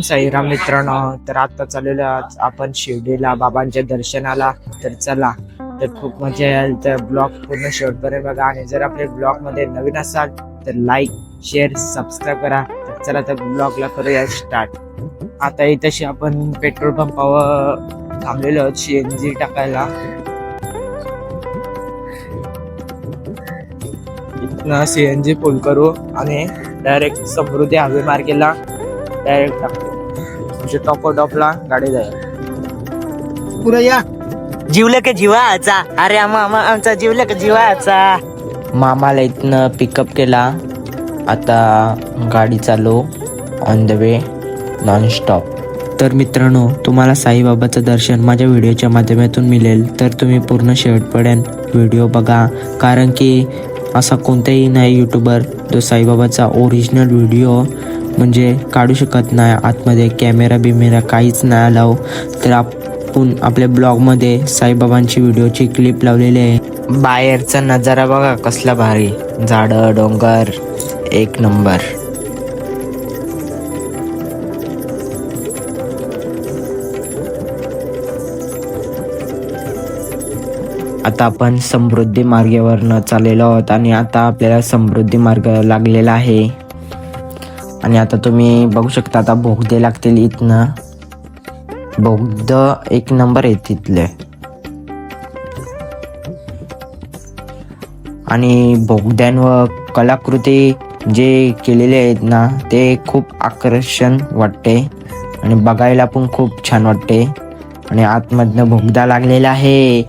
ओम साईराम मित्रांनो तर आता चाललेलो आहोत आपण शिर्डीला बाबांच्या दर्शनाला. तर चला तर खूप मजा येईल. तर ब्लॉग पूर्ण शेवटपर्यंत बघा. आणि जर आपले ब्लॉगमध्ये नवीन असाल तर लाईक शेअर सबस्क्राईब करा. तर चला तर ब्लॉगला करूया स्टार्ट आता इथंशी आपण पेट्रोल पंपावर थांबलेलो आहोत सीएनजी टाकायला. इथनं सीएनजी फुल करू आणि डायरेक्ट समृद्धी हवे मार्गेला डायरेक्ट टाकतो म्हणजे टॉप टॉपला गाडी जाईल पुढे या. जीवलं का जीवाचा. अरे मामा आमचा जीवलं का जीवाचा. मामाला इथनं पिकअप केला. आता गाडी चालू. On the way non stop तर मित्रांनो तुम्हाला साईबाबाचं दर्शन माझ्या व्हिडिओच्या माध्यमातून मिळेल. तर तुम्ही पूर्ण शेवटपर्यंत व्हिडिओ बघा. कारण की असा कोणताही नाही यूट्यूबर जो साईबाबाचा ओरिजिनल व्हिडिओ म्हणजे काढू शकत नाही. आतमध्ये कॅमेरा बिमेरा काहीच नाही आलाव तर आपण आपल्या ब्लॉगमध्ये साईबाबांची व्हिडिओची क्लिप लावलेली आहे. बाहेरचा नजारा बघा कसला भारी. झाडं डोंगर एक नंबर आता आपण समृद्धी मार्गावरनं चाललेलो आहोत आणि आता आपल्याला समृद्धी मार्ग लागलेला आहे. आणि आता तुम्ही बघू शकता आता बोगदे लागतील इथनं. बोगद एक नंबर आहे तिथले. आणि बोगद्यांवर कलाकृती जे केलेले आहेत ना ते खूप आकर्षण वाटते. आणि बघायला पण खूप छान वाटते. आणि आतमधनं भोगदा लागलेला आहे.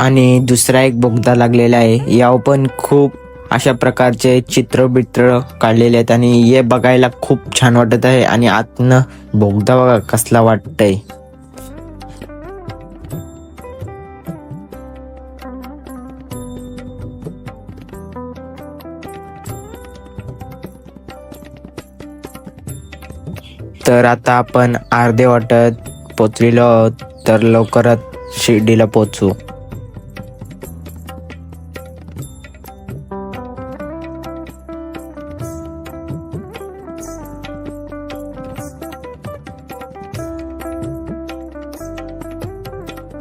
आणि दुसरा एक बोगदा लागलेला आहे. यावर पण खूप अशा प्रकारचे चित्र बित्र काढलेले आहेत आणि हे बघायला खूप छान वाटत आहे आणि आतनं बोगदा बघा कसला वाटतंय. तर आता आपण अर्धे वाटत पोचलेलो आहोत तर लवकरच शिर्डीला पोचू.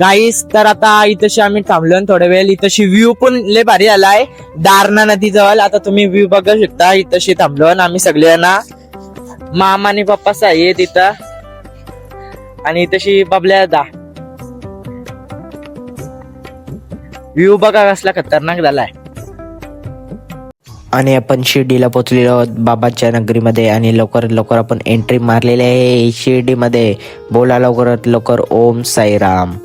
गाईस तर आता इथशी आम्ही थांबलो थोड्या वेळ इथशी व्ह्यू पण लय भारी आलाय. दारणा नदी जवळ आता तुम्ही व्ह्यू बघू शकता इथशी थांबलो आम्ही सगळ्यांना मामा आणि पप्पा आहे तिथं आणि इथशी बबल्या दा व्ह्यू बघा कसला खतरनाक झालाय. आणि आपण शिर्डीला पोचलेलो आहोत बाबाच्या नगरीमध्ये आणि लवकरात लवकर आपण एंट्री मारलेली आहे शिर्डीमध्ये. बोला लवकरात लवकर ओम साईराम.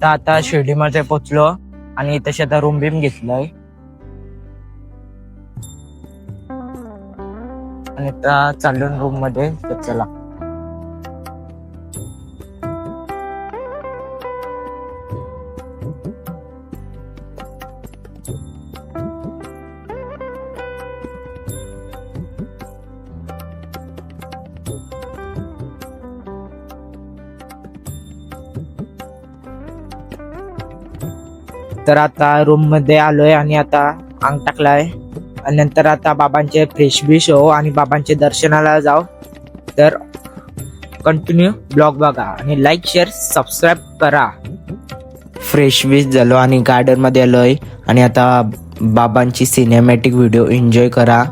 आता आता शिर्डीमध्ये पोचलो आणि तशी आता रूम बीम घेतलंय. आणि आता चाललो रूममध्ये तर चला. तर आता रूममध्ये आलोय आणि आता अंग टाकलाय. आणि नंतर आता बाबांचे फ्रेश बिश हो आणि बाबांचे दर्शनाला जाऊ. तर कंटिन्यू ब्लॉग बघा आणि लाईक शेअर सबस्क्राईब करा. फ्रेश बिश झालो आणि गार्डनमध्ये आलोय. आणि आता बाबांची सिनेमॅटिक व्हिडिओ एन्जॉय करा.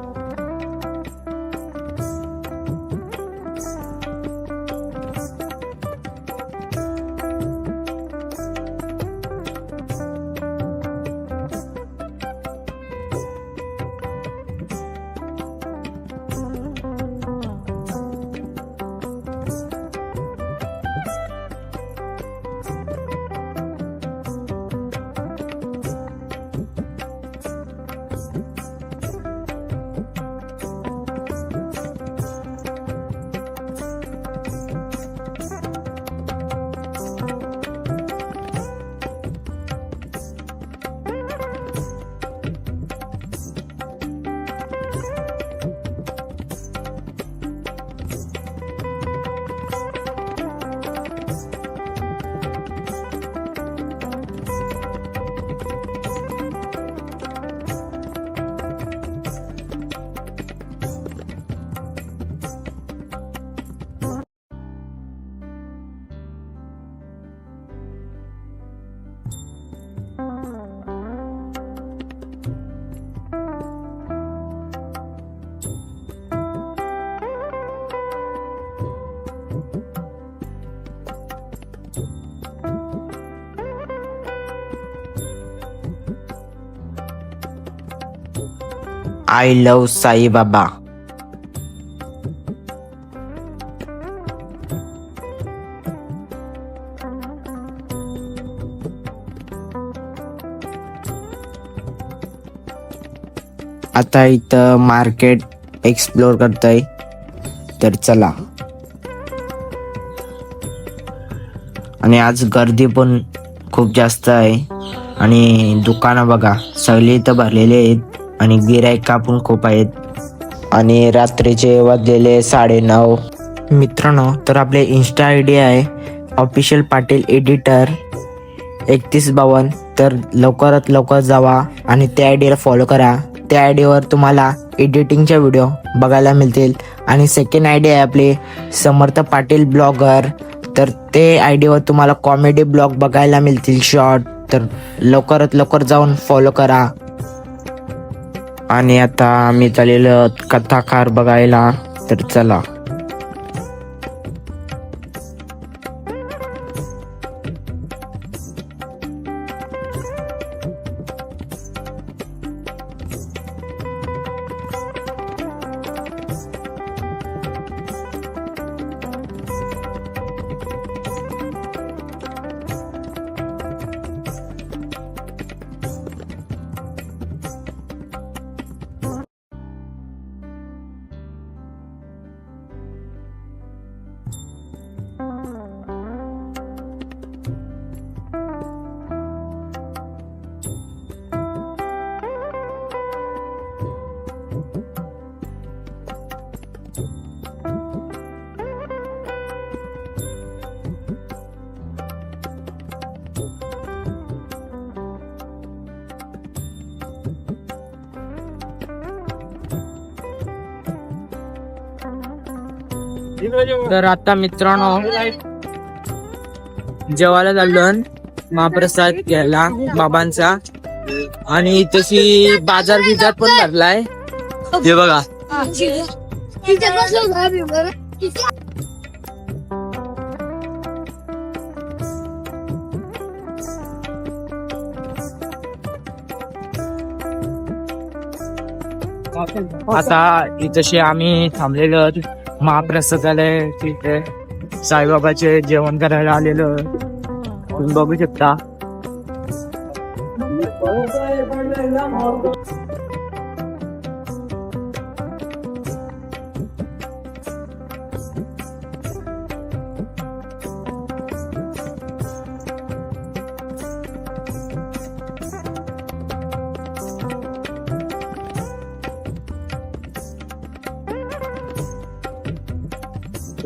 आय लव साईबाबा आता इथं मार्केट एक्सप्लोर करतोय. तर चला. आणि आज गर्दी पण खूप जास्त आहे. आणि दुकानं बघा सगळी इथं भरलेले आहेत. आणि गिराईक कापून खूप आहेत. आणि रात्रीचे वाजलेले साडेनऊ. मित्रांनो तर आपले इन्स्टा आय डी आहे. ऑफिशियल पाटील एडिटर एकतीस बावन्न. तर लवकरात लवकर जावा आणि त्या आय डीला फॉलो करा. त्या आय डीवर तुम्हाला एडिटिंगचे व्हिडिओ बघायला मिळतील. आणि सेकंड आय डी आहे आपली समर्थ पाटील ब्लॉगर तर ते आय डीवर तुम्हाला कॉमेडी ब्लॉग बघायला मिळतील शॉर्ट तर लवकरात लवकर जाऊन फॉलो करा. आणि आता आम्ही चाललेलो कथाकार बघायला तर चला. तर आता मित्रांनो जेवायला चाललो महाप्रसाद घ्यायला बाबांचा. आणि तशी बाजार बिजार पण भरलाय. हे बघा. आता इथशी आम्ही थांबलेलो महाप्रसादालय तिथे साईबाबाचे जेवण करायला आलेलं. तुम्ही बघू शकता.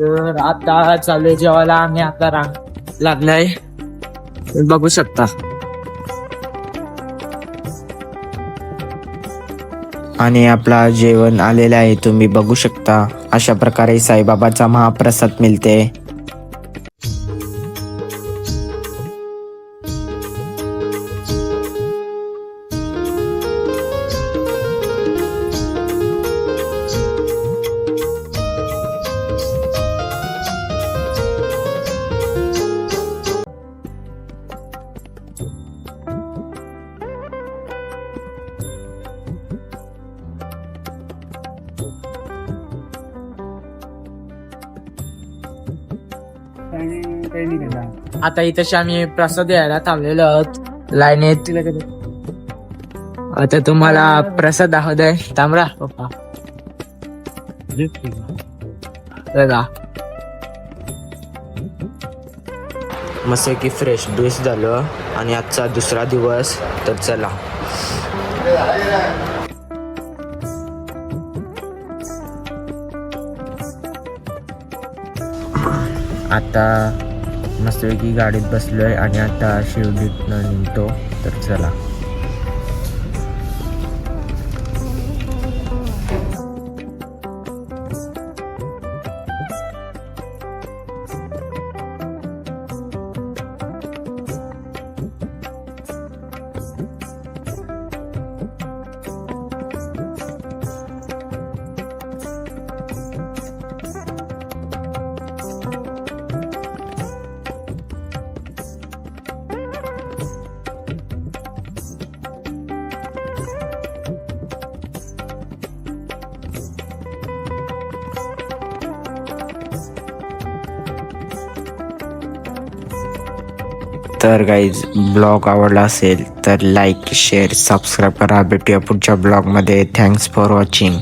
तर आता चालू जेवायला. आम्ही आता रांग लागलाय. बघू शकता. आणि आपला जेवण आलेलं आहे. तुम्ही बघू शकता. अशा प्रकारे साईबाबाचा महाप्रसाद मिळते. आता इथं आम्ही प्रसाद यायला थांबलेलो आहोत. लाईनीत आता तुम्हाला प्रसाद दाखवतोय तांबडा पप्पा. बघा. मस्त की फ्रेश ड्रेस झालं आणि आजचा दुसरा दिवस तर चला. आता मस्तपैकी गाडीत बसलो आहे आणि आता शिवडीतनं निघतो. तर चला. तर गाईज ब्लॉग आवडला असेल तर लाईक शेअर सबस्क्राईब करा. भेटूया पुढच्या ब्लॉगमध्ये थँक्स फॉर वॉचिंग